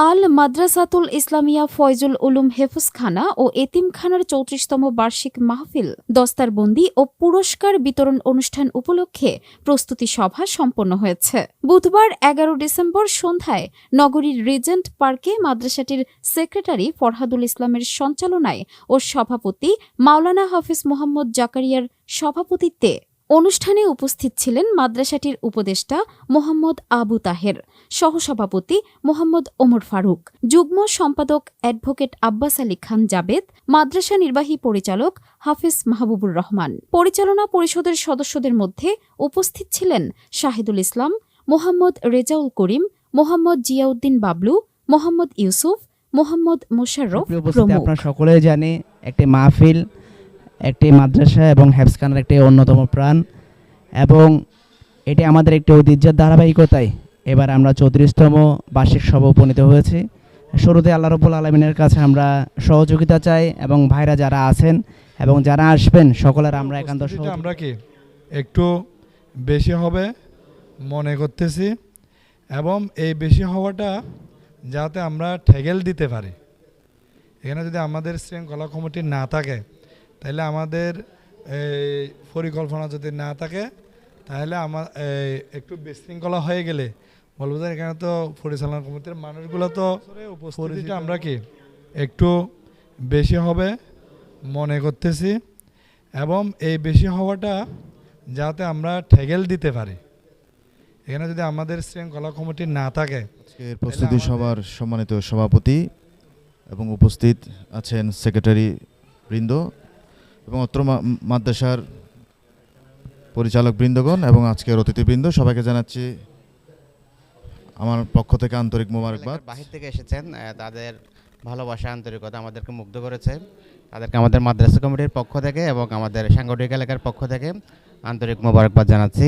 আল মাদ্রাসাতুল ইসলামিয়া ফয়জুল উলুম হেফজখানা ও এতিমখানার চৌত্রিশতম বার্ষিক মাহফিল, দস্তারবন্দি ও পুরস্কার বিতরণ অনুষ্ঠান উপলক্ষে প্রস্তুতি সভা সম্পন্ন হয়েছে। বুধবার এগারো ডিসেম্বর সন্ধ্যায় নগরীর রিজেন্ট পার্কে মাদ্রাসাটির সেক্রেটারি ফরহাদুল ইসলামের সঞ্চালনায় ও সভাপতি মাওলানা হাফিজ মোহাম্মদ জাকারিয়ার সভাপতিত্বে অনুষ্ঠানে উপস্থিত ছিলেন মাদ্রাসাটির উপদেষ্টা মোহাম্মদ আবু তাহের সহসভাপতি মোহাম্মদ ওমর ফারুক যুগ্ম সম্পাদক অ্যাডভোকেট আব্বাস আলী খান জাবেদ মাদ্রাসা নির্বাহী পরিচালক হাফিজ মাহবুবুর রহমান। পরিচালনা পরিষদের সদস্যদের মধ্যে উপস্থিত ছিলেন শাহিদুল ইসলাম মোহাম্মদ রেজাউল করিম মোহাম্মদ জিয়াউদ্দিন বাবলু মোহাম্মদ ইউসুফ মোহাম্মদ মোশাররফ আপনারা সকলেই জানি একটি মাহফিল একটি মাদ্রাসা এবং হেফসখানার একটি অন্যতম প্রাণ এবং এটি আমাদের একটি ঐতিহ্যের ধারাবাহিকতায়। এবার আমরা চৌত্রিশতম বার্ষিক সভা উপনীত হয়েছি। শুরুতে আল্লাহ রবুল আলমিনের কাছে আমরা সহযোগিতা চাই এবং ভাইরা যারা আছেন এবং যারা আসবেন সকলের আমরা একান্ত আমরা কি একটু বেশি হবে মনে করতেছি এবং এই বেশি হওয়াটা যাতে আমরা ঠেগেল দিতে পারি। এখানে যদি আমাদের শৃঙ্খলা কমিটি না থাকে তাহলে আমাদের এই পরিকল্পনা যদি না থাকে তাহলে আমার একটু বিশৃঙ্খলা হয়ে গেলে বলব যে এখানে তো পরিচালনা কমিটির মানুষগুলো তো উপস্থিতিটা আমরা কি একটু বেশি হবে মনে করতেছি এবং এই বেশি হওয়াটা যাতে আমরা ঠেগেল দিতে পারি। এখানে যদি আমাদের শৃঙ্খলা কমিটি না থাকে আজকের প্রস্তুতি সভার সম্মানিত সভাপতি এবং উপস্থিত আছেন সেক্রেটারি বৃন্দ। এবং অত্র মাদ্রাসার পরিচালক বৃন্দগণ এবং আজকের অতিথিবৃন্দ, সবাইকে জানাচ্ছি আমার পক্ষ থেকে আন্তরিক মোবারকবাদ। বাহির থেকে এসেছেন তাদের ভালোবাসা, আন্তরিকতা আমাদেরকে মুগ্ধ করেছে। তাদেরকে আমাদের মাদ্রাসা কমিটির পক্ষ থেকে এবং আমাদের সাংগঠনিক এলাকার পক্ষ থেকে আন্তরিক মোবারকবাদ জানাচ্ছি।